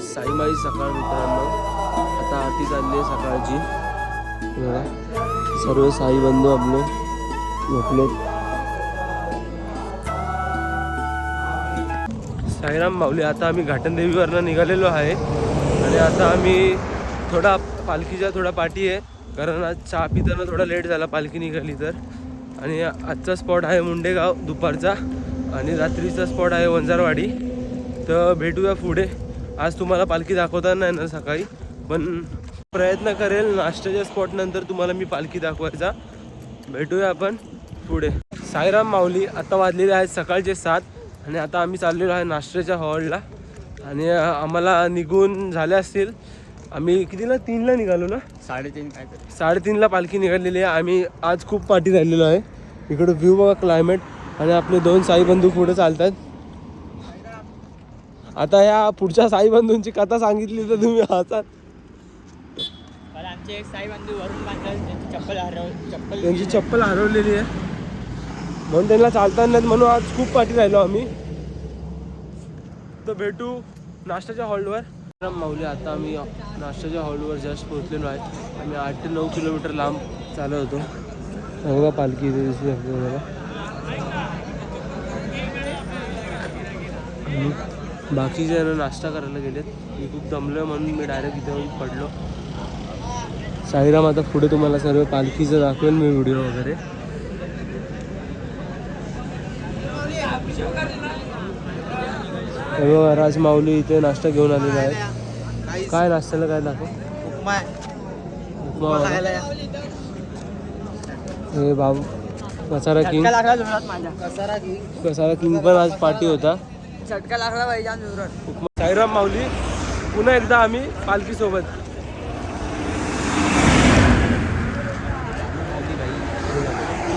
साईमाई सकाळ मित्रांनो. आता आरती चालली आहे सकाळची. सर्व साई बंधू आपले झोपले साईराम माऊली आता आम्ही घाटनदेवीवरनं निघालेलो आहे. आणि आता आम्ही थोडा पालखीच्या थोडा पाठी आहे. कारण आज चहा पिताना थोडा लेट झाला पालखी निघाली तर. आणि आजचा स्पॉट आहे मुंडेगाव दुपारचा. आणि रात्रीचा स्पॉट आहे वंजारवाडी. तर भेटूया पुढे. आज तुम्हाला पालखी दाखवता नाही येणार सकाळी पण प्रयत्न करेल नाश्त्याच्या स्पॉट नंतर तुम्हाला मी पालखी दाखवायचा. भेटूया आपण पुढे. साईराम माऊली आता वाजलेले आहेत सकाळचे सात आणि आता आम्ही चाललेलो आहे नाश्त्याच्या हॉलला. आणि आम्हाला निघून झाले असतील आम्ही कितीला? तीनला निघालो ना? साडेतीन काय साडेतीनला पालखी निघालेली आहे. आम्ही आज खूप पाठी राहिलेलो आहे. इकडं व्ह्यू बघा क्लायमेट आणि आपले दोन साई बंधू पुढे चालतात आता या पुढच्या साई बंधूंची कथा सांगितली तर तुम्ही हसाल. पण आमचे एक साई बंधू वरून बांधतात त्यांची चप्पल हरव चप्पल त्यांची चप्पल हरवलेली आहे. म्हणून त्यांना चालता नाही म्हणून आज खूप पाठी राहिलो आम्ही. तर भेटू नाश्त्याच्या हॉलवर. माऊली आता आम्ही नाश्त्याच्या हॉलवर जस्ट पोहोचलेलो आहे. आम्ही आठ ते नऊ किलोमीटर लांब चालत होतो. बघा पालखी इथे आणि बाकीचे जण नाश्ता करायला गेलेत. मी खूप दमलो म्हणून मी डायरेक्ट इथे येऊन पडलो. साईराम आता पुढे तुम्हाला सर्व पालखीचं दाखवेल मी व्हिडिओ वगैरे. हे बघा राज माऊली इथे नाश्ता घेऊन आलेला आहे. काय नाश्त्याला काय दाखव? उपमा. हे बाबू कसारा किंग. कसारा किंग पण आज पार्टी होता. चटका लागला पाहिजे जाम साईराम माऊली पुन्हा एकदा आम्ही पालखीसोबत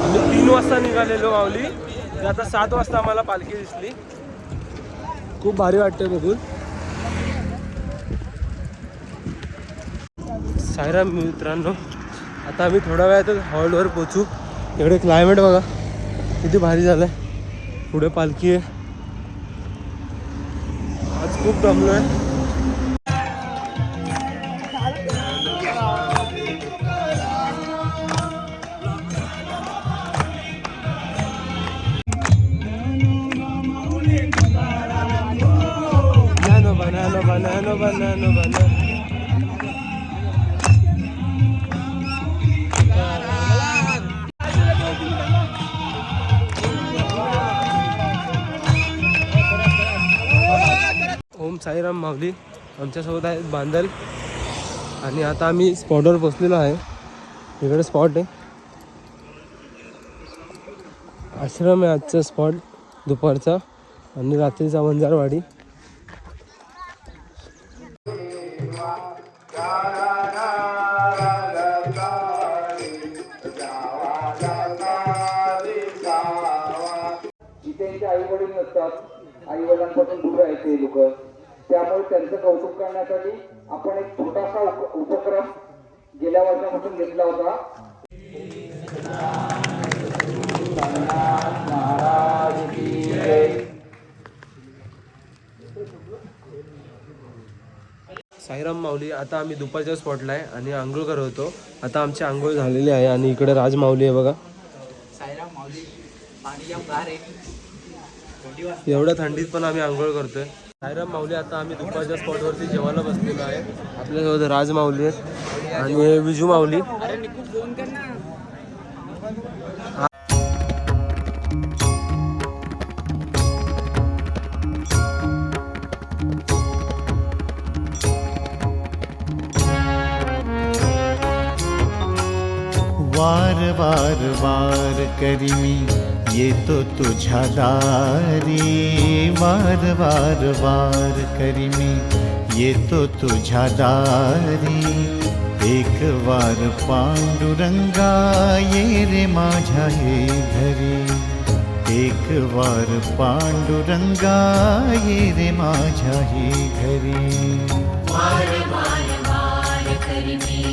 आम्ही तीन वाजता निघालेलो माऊली. म्हणजे आता सात वाजता आम्हाला पालखी दिसली. खूप भारी वाटते बघून. साईराम मित्रांनो आता आम्ही थोड्या वेळातच हॉलवर पोचू इकडे क्लायमेट बघा किती भारी झालं पुढे पालखी आहे. खूप दमलो आहे Banano, banano, banano, banano, banano. Sairam Mavli आमच्यासोबत आहेत बांदल. आणि आता आम्ही स्पॉटवर पोचलेलो आहे. इकडे स्पॉट आहे. आश्रम आहे आजचा स्पॉट दुपारचा. आणि रात्रीचा वंजारवाडी. आई वडील नसतात आई वडिलांपासून दूर ते लोक. त्यामुळे त्यांचं कौतुक करण्यासाठी आपण एक छोटासा उप- उपक्रम गेल्या वर्षापासून घेतला होता. साईराम माऊली आता आम्ही दुपारच्या स्पॉटला आहे आणि आंघोळ करत होतो आता आमची आंघोळ झालेली आहे आणि इकडे राज माऊली आहे बघा. साईराम माऊली एवढ्या थंडीत पण आम्ही आंघोळ करतोय. साईराम माऊली आता आम्ही दुपारच्या स्पॉटवरती जेवायला बसलेलो आहे. आपल्यासोबत राज माऊली आहेत आणि विजू माऊली. वार वार वार करी मी येतो तुझ्या दारी। वार वार वार करी मी येतो तुझ्या दारी। एक वार पांडुरंगा ये रे माझ्या हे घरी। एक वार पांडुरंगा ये रे माझ्या हे घरी। वार वार वार करी मी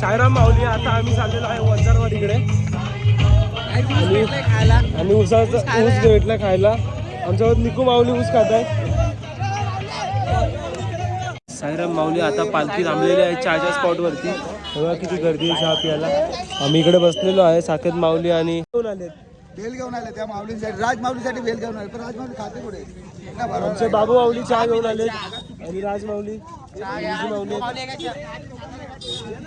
सायराम माऊली आता आम्ही चाललेलो आहे वंजारवाडीकडे आणि उसाचा ऊसाचा ऊस भेटला खायला. आमच्यावर निकू माऊली ऊस खात आहे साईराम माऊली आता पालखी थांबलेली आहे चहाच्या स्पॉटवरती बघा किती गर्दी आहे चहा प्यायला आम्ही इकडे बसलेलो आहे साकेत माऊली आणि आलेत बेल घेऊन आले त्या माऊलींसाठी राज माऊलीसाठी बेल घेऊन आले पण राज माऊली खाते बरोबर आमचे बाबू माऊली चहा घेऊन आले आणि राज माऊली. विजू माऊली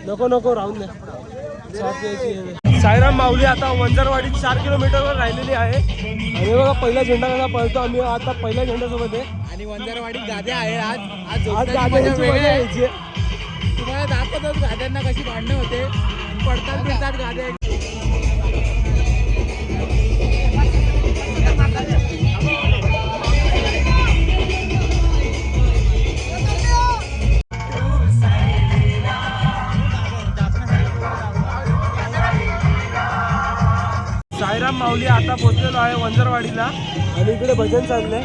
नको नको राहून द्या चहा प्यायची आहे. साईराम माऊली आता वंजारवाडीत चार किलोमीटरवर राहिलेली आहे. आणि बघा पहिला झेंडा कसा पळतो आम्ही. आता पहिल्या झेंड्यासोबत आहे. आणि वंजारवाडीत गाद्या आहेत. आज आज आज मजा गाड्यांची वेगळी मजा आहे. यायची आहे. तुम्हाला दाखवतच गाद्यांना कशी भांडणं होते. पडतात फिरतात गाद्या आता पोहोचलेलो आहे वंजरवाडीला. आणि इकडे भजन चाललंय.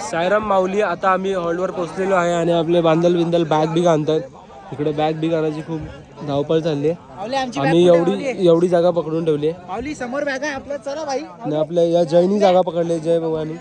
सायराम माऊली आता आम्ही हॉलवर पोहोचलेलो आहे आणि आपले बांधल बिंदल बॅग बी घालतात इकडे बॅग बिग आणायची खूप धावपळ चालली आहे. आम्ही एवढी एवढी जागा पकडून ठेवली आहे. समोर बॅग आहे आपल्या चला भाई. आणि आपल्या या जैनी जागा पकडली जय भवानी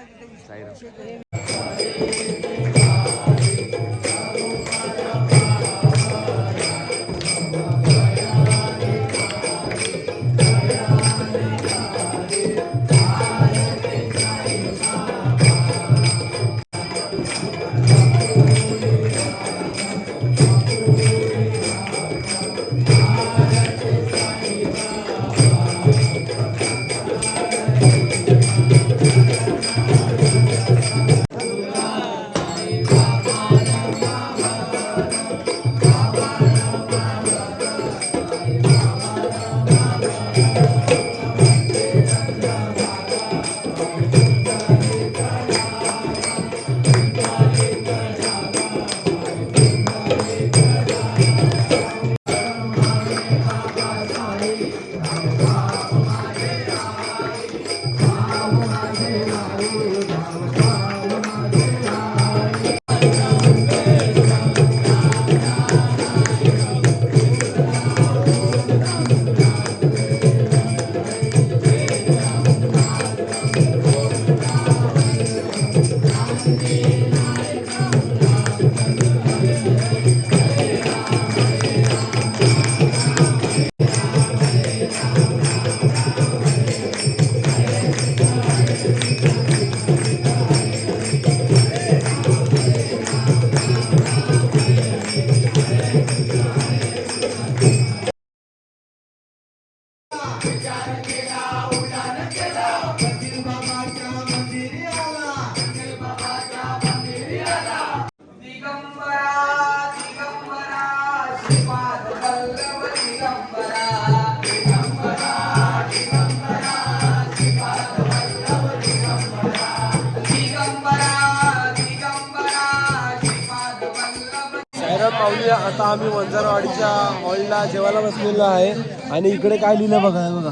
साईराम आता आम्ही वंजारवाडीच्या हॉलला जेवायला बसलेलो आहे. आणि इकडे काय लिहिलं बघा बघा.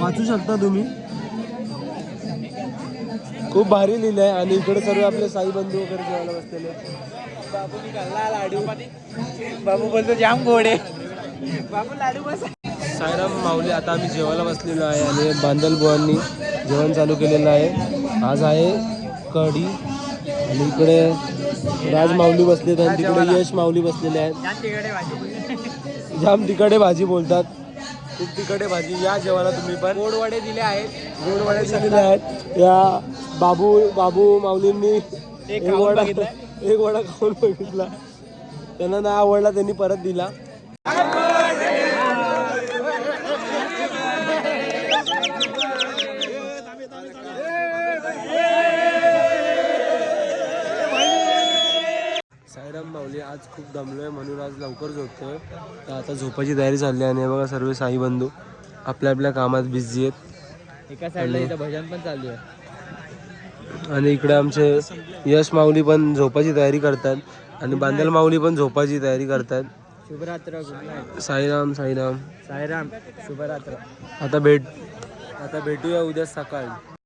वाचू शकता तुम्ही? खूप भारी लिहिलं आहे आणि इकडे सर्व आपले साई बंधू वगैरे जेवायला बसलेले बाबू निघाला लाडू. बाबू बोलतो जाम गोडे बाबू लाडू बस. साईराम माऊली आता आम्ही जेवायला बसलेलो आहे आणि बांदल बुवांनी जेवण चालू केलेलं आहे. आज आहे कढी आणि इकडे राज माऊली बसलेत आणि तिकडे यश माऊली बसलेले आहेत. जाम तिकडे भाजी बोलतात. खूप तिकडे भाजी. या जेवायला तुम्ही पण. गोड वडे दिले आहेत. गोड वडे दिलेले आहेत. या बाबू बाबू माऊलींनी एक वडा. एक वडा खाऊन बघितला. त्यांना नाही आवडला त्यांनी परत दिला. साईराम माऊली आज खूप दमलोय म्हणून आज लवकर झोपतोय. तर आता झोपायची तयारी चालली आहे आणि बघा सर्व साई बंधू आपल्या आपल्या कामात बिझी आहेत. एका साईडला इथं भजन पण चालू आहे. आणि इकडे आमचे यश माऊली पण झोपाची तयारी करतात आणि बांदल माऊली पण झोपाची तयारी करतात. शुभरात्र साईराम साईराम. साईराम शुभरात्र. आता भेट. आता भेटूया उद्या सकाळी.